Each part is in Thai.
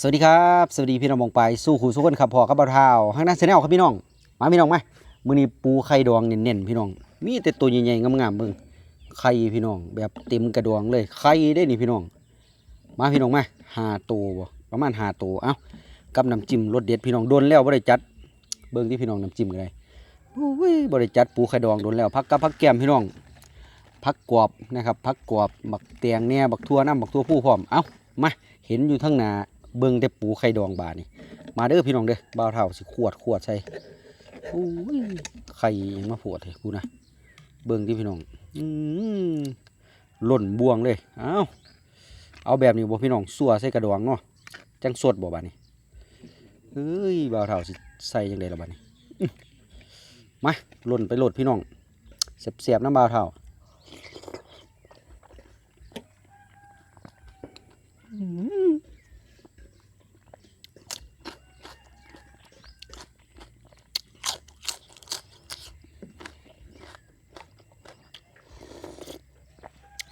สวัสดีครับสวัสดีพี่น้องมองไปสู้ขู่สู้คนขับพอกับเบาเท้าข้างหน้าเซนแนลครับพี่น้องมาพี่น้องมามื้อนี้ปูไข่ดองเน้นๆพี่น้อง มีแต่ตัวใหญ่ๆงามๆเบิ่งไข่พี่น้อง แบบเต็มกระดองเลยไข่ได้นี่พี่น้อง มาพี่น้องมาหาตัวบ่ประมาณหาตัวเอ้ากับน้ำจิ้มรสเด็ดพี่น้องโดนแล้วบ่ได้จัด เบิ่งที่พี่น้องน้ำจิ้มกันเลยโอ้ยบ่ได้จัดปูไข่ดองโดนแล้วพักกับพักแก้มพี่น้องพักกรอบนะครับพักกรอบบักแตงแน่บักทั่วน้ำบักทั่วผู้พร้อมเอ้ามาเห็นอยู่ทั้งหน้า เบิ่งแต่ปูไข่ดองบาดนี่มาเด้อพี่น้องเด้อบ่าวเท่าสิขวดขวดใส่โอ้ยไข่ยังมาปวดเลยกูนะเบิ่งที่พี่น้องอืหล่นบวงเลยเอาเอาแบบนี้บ่พี่น้องสัวใส่กระดองเนาะจังสดบ่บานี้เอ้ยบ่าวเท่าสิใส่จังไดล่ะบาดนี้อื้อมาหล่นไปโหลดพี่น้องเสียบๆน้ำบ่าวเท่าอืม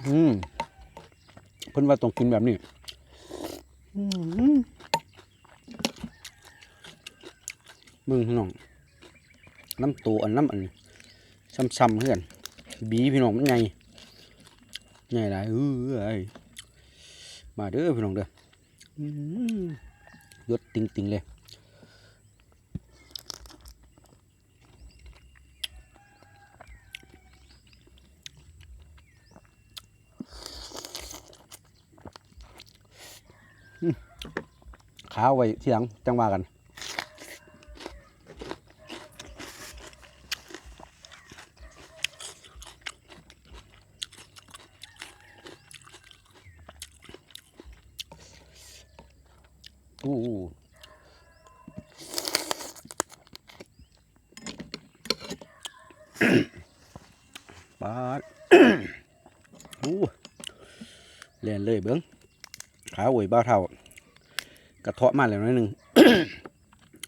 เพิ่นว่าต้องกินแบบนี้อืมมึงพี่น้อง น้ำตัวอันน้ำอันซ้ำๆเพื่อนบีพี่น้องมันไงไงหลายเอ้ยมาเด้อพี่น้องเด้ออืมยศติงติงๆเลย ขาวไว้ที่หลังจังว่ากันอู้อู้าอู้เล่นเลยเบิ้งขาโวยบ้าเท่า กระเทาะมาแล้วนิดนึง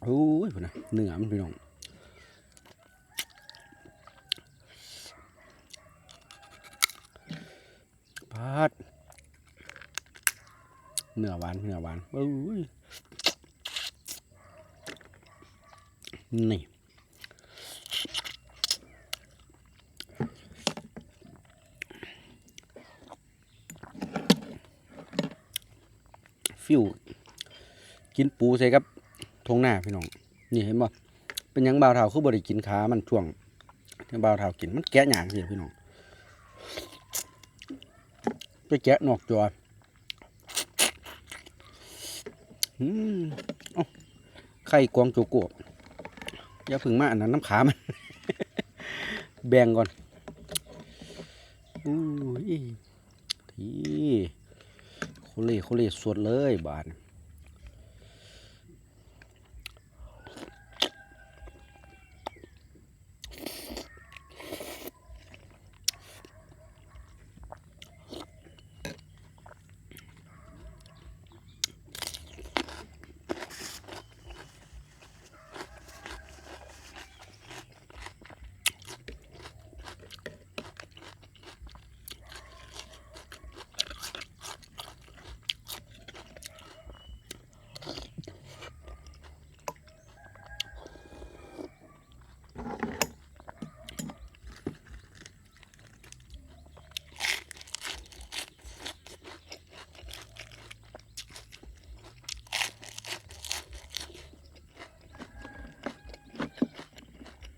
โอ้ยพุ่นะเนื้อมันพี่น้องปาดเนื้อหวานเนื้อหวานโอ้ยนี่ฟิว กินปูใส่กับทงหน้าพี่น้อง นี่เห็นบ่เป็นยังบ่าวเท่าคือบริกินขามันช่วงที่บ่าวเท่ากินมันแกะหยางสิพี่น้องไปแกะนอกจออืมเอ้าไข่กวางโจโกะอย่าพึ่งมาอันนั้นน้ำขามัน แบ่งก่อนอุ้ยทีโคเล่โคเล่สดเลยบาท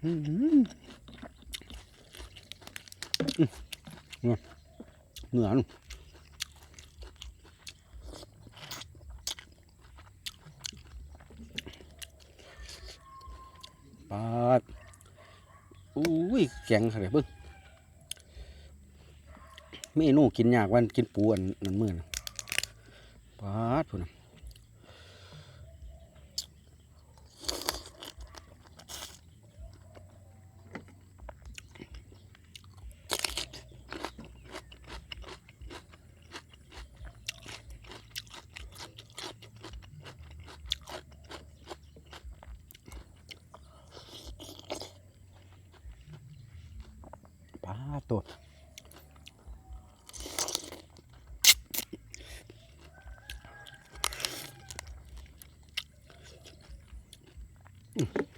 อื้อหืออื้อเนื้อมันปาดอุ้ยแกงอะไรเบิ่งเมนูกินยากวันกินปูอันนั้นมื้อนปาดพุ่น ปาตัว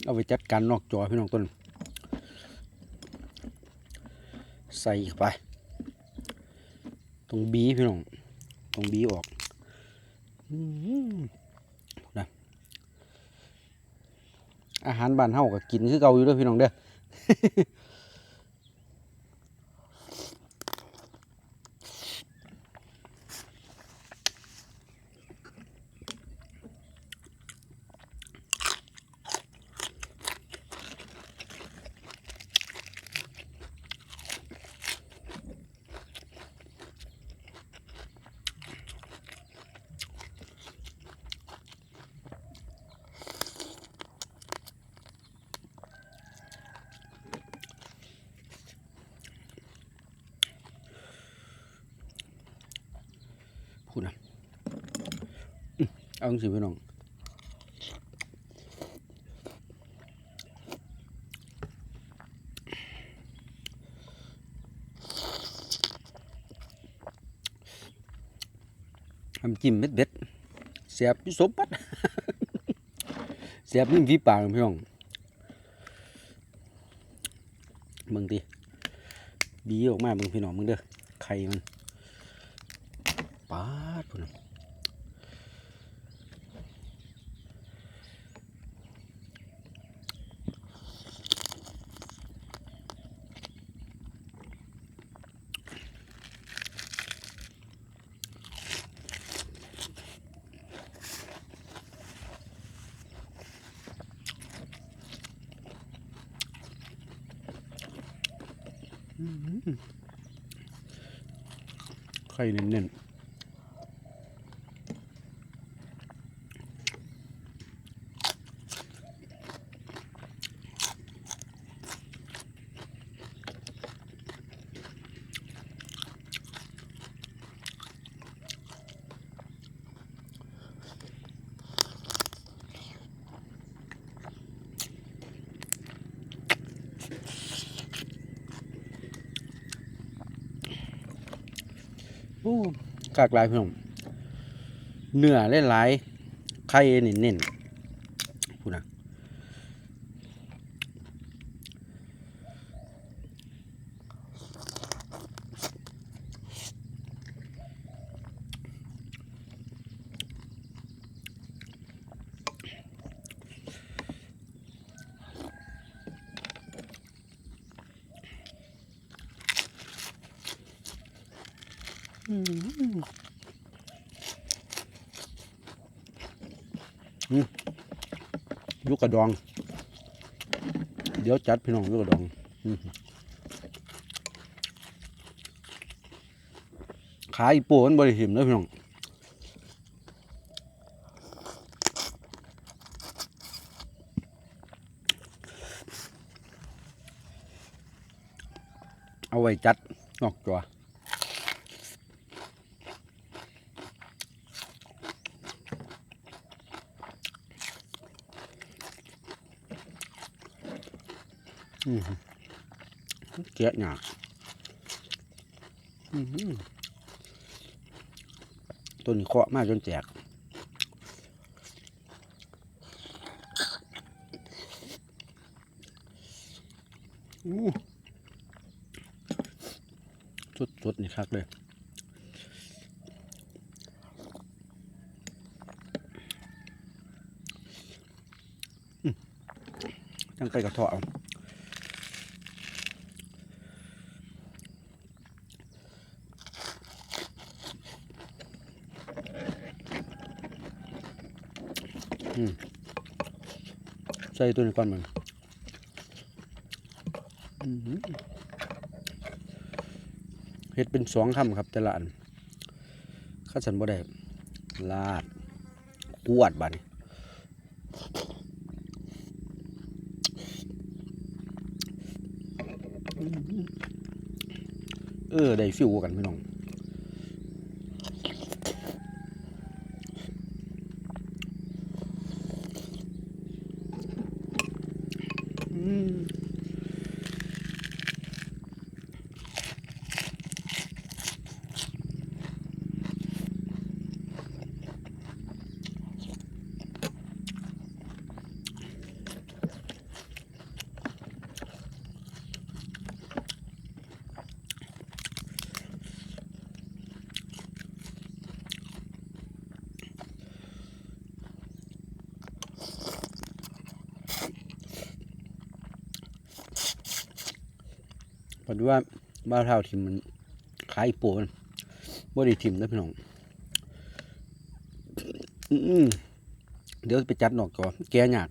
เอาไปจัดการนอกจอพี่น้องต้น ใส่เข้าไป ตรงบีพี่น้อง ตรงบีออกอื้อหือนะอาหารบ้านเฮาก็กินคือเก่าอยู่ด้วยพี่น้องเด้อ พูดนะเอาจังสิพี่น้องทำจิ้มเม็ดเด็ดเสียบอยี่สมปัดเสียบนิ่มฝีปากพี่น้องมึงดิบีออกมามึงพี่น้องมึงเด้อไข่มัน ไข่เน้นๆ กากลายพี่น้องเนื้อหลายๆไข่เน้นๆพูดนะ ยุกกระดอง เดี๋ยวจัดพี่น้องยุกกระดองขาอีโป้มันบริหิมแล้วพี่น้องเอาไว้จัดนอกตัว อืมแกหยากต้นนี้เคาะมากจนแจกอู้สุดๆนี่คักเลยจังไปกระเทาะเอา ใส่ตัวนี้ก่อนมันเฮ็ดเป็นสองคำครับ แต่ละอันข้าสันบ่ได้ลาดกวดบาดนี้อื้อหือเออ ได้ฟิวกันพี่น้อง อื มพอดีว่าบ้าเท่าทิมมันขายปูนบ่ได้ทิมนะพี่น้องเดี๋ยวไปจัดหนอกก่อนแกหยาด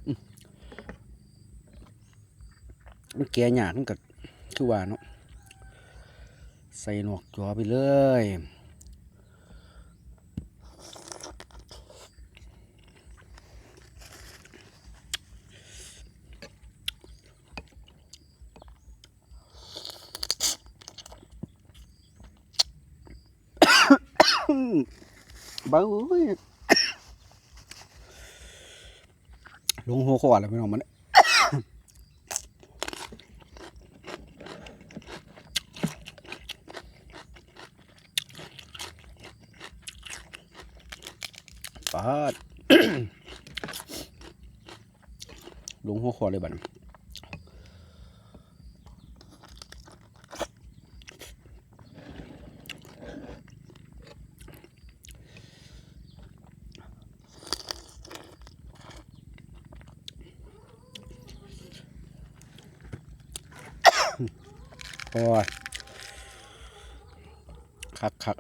มันแกหยากมันก็คือว่าเนาะใส่หนอกจอไปเลย บ้า เอ้ยลงหัวขวดแล้วพี่น้องมันปาดลงหัวขวดเลยบัดนี้ โอ้ยคักคัก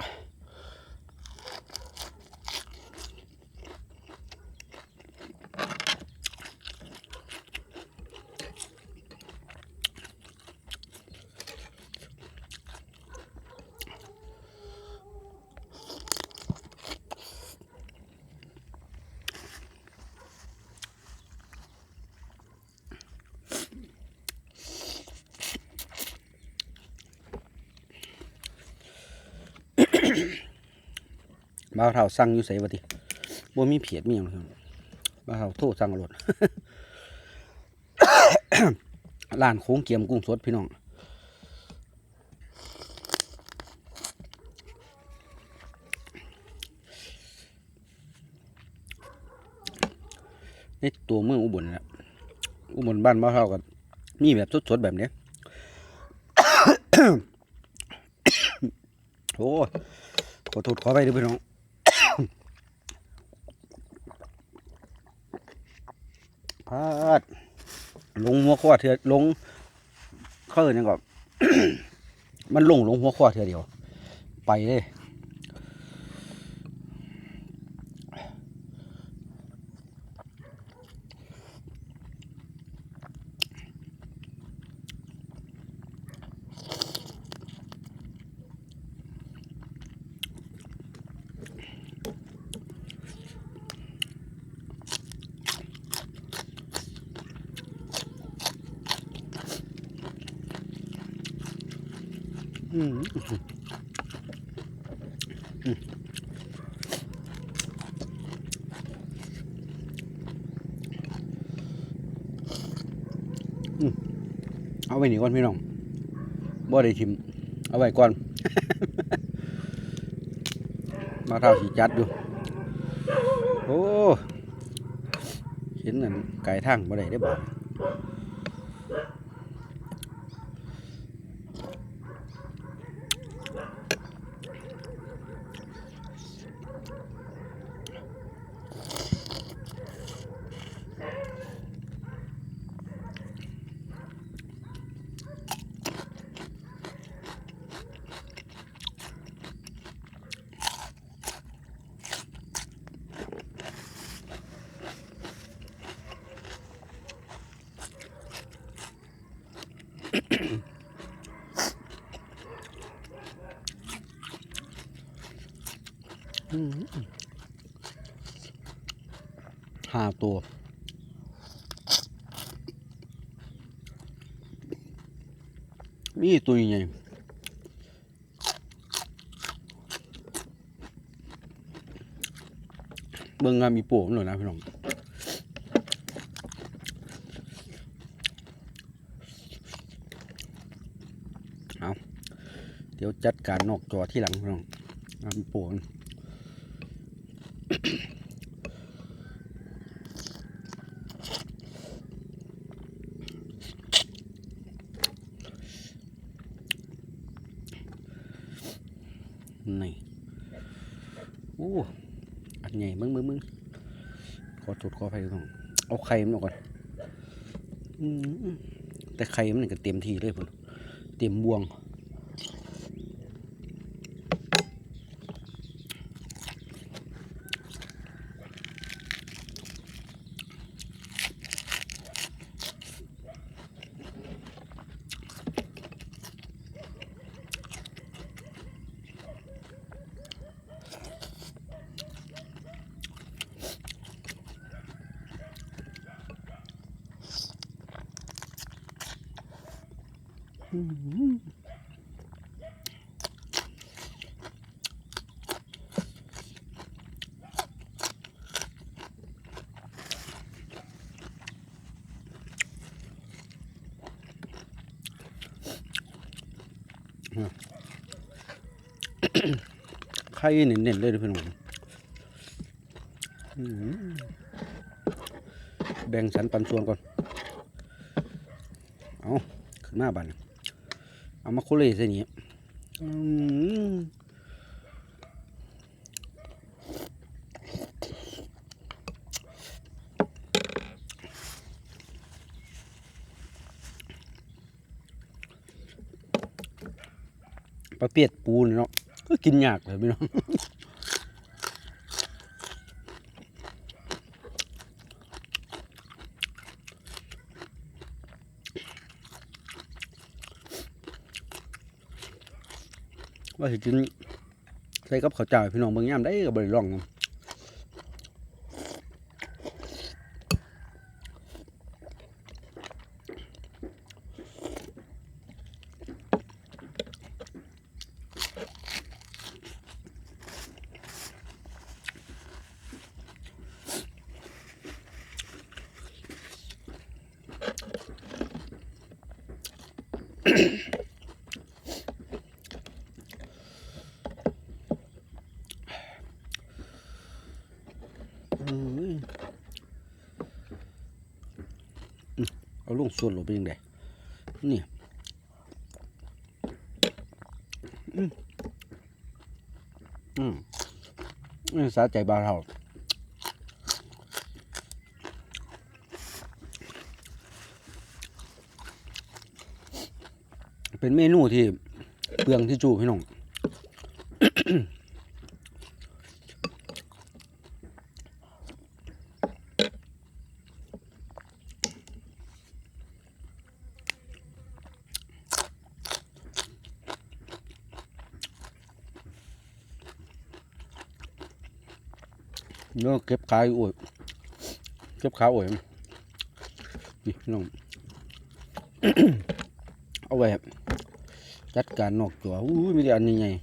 บ้าวเท่าสั่งอยู่ใส่บ่ติบ่มีเพียดมีหยังเลยครับบ้าวเท่าโทรสั่งอารถร้านโค้งเกียมกุ้งสดพี่น้องในตัวเมืองอุบลนะอุบลบ้านบ้านเฮากับมีแบบสดๆแบบเนี้ยโอ้ขอโทษขอไปด้วยพี่น้อง พาดลงหัวข้อเถื่อลงเขาเอิ้นยังก่อนมันลงลงหัวข้อเถื่อเดียว ไปเลย เอาไว้นี่ก่อนพี่น้องบ่ได้ทิม เอาไว้ก่อน มาเท่าสีจัดดู โอ้ เห็นนั่นไก่ทางบ่ได้ได้อบ่ อืม ห้าตัว มีตัวใหญ่เบิ่งงานมีปวกมันเลยนะพี่น้องเอาเดี๋ยวจัดการนอกจอที่หลังพี่น้องงานมีปวกมัน นี่โอ้อันใหญ่มึงมึงมึงข อโทษขออภัยด้วยน้อง เอาไข่มันออกก่อนแต่ไข่มันก็เต็มทีเลยพุ่นเต็มบวง ไข่เน้นๆเลยเด้อพี่องอื้อหือแบ่งสันปันส่วนก่อน เอาขึ้นมาบัดน เอามาคุเล่ใส่นี้อื้อหือประเภทปูนเนาะก็กินยากเลยพี่น้อง ว่าสิกินใส่กับข้าวเจ้าให้พี่น้องเบิ่งยามได้ก็บ่ได้ร้องนำอื้อหืออื้อเอา ลงส่วนลงไปยังไงนี่อืมอืมนี่สาใจบาเท่าเป็นเมนูที่เปลืองที่จูพี่น้อง เนาะเก็บขายอวยเก็บขาอวยนี่น้องเอาไว้ครับจัดการนอกตัวอู้ยมีแต่อันใหญ่ๆ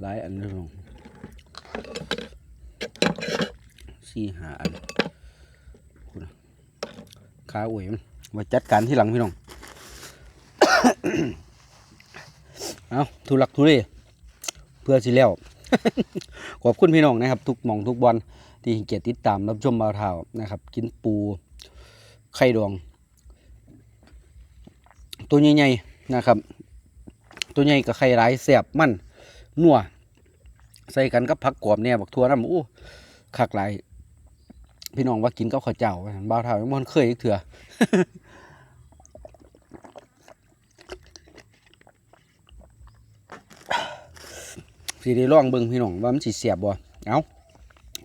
หลายอันเลยน้องสี่หาอันขาอวยมันไว้จัดการที่หลังพี่น้อง เอาทุลักทุเลเพื่อสิแล้ว อบคุณพี่น้องนะครับ ทุกมองทุกบอลที่เกียรติติดตามรับชมบาวเทานะครับ กินปูไข่ดองตัวใหญ่ๆนะครับ ตัวใหญ่กับไข่ร้ายแสบมันนัวใส่กันกับผักกรอบเนี่ยบักทัวน้ำอู้คักหลายพี่น้องว่ากินกับข้าวเจ้าว่าวเทามันเคยอีกเถื่อ สิได้ลองเบิ่งพี่น้องว่ามันสิเสียบบ่เอา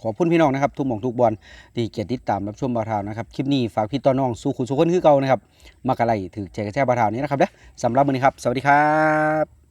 ขอบคุณพี่น้องนะครับทุกหม่องทุกบอลที่เกียรติติดตามรับชมบาทาวนะครับคลิปนี้ฝากพี่ต้อนน้องสู้คุณสุขคนคือเก่านะครับมากอะไรถือแชร์กระแชร์บาทาวนี้นะครับเด้อสำหรับวันนี้ครับ สวัสดีครับ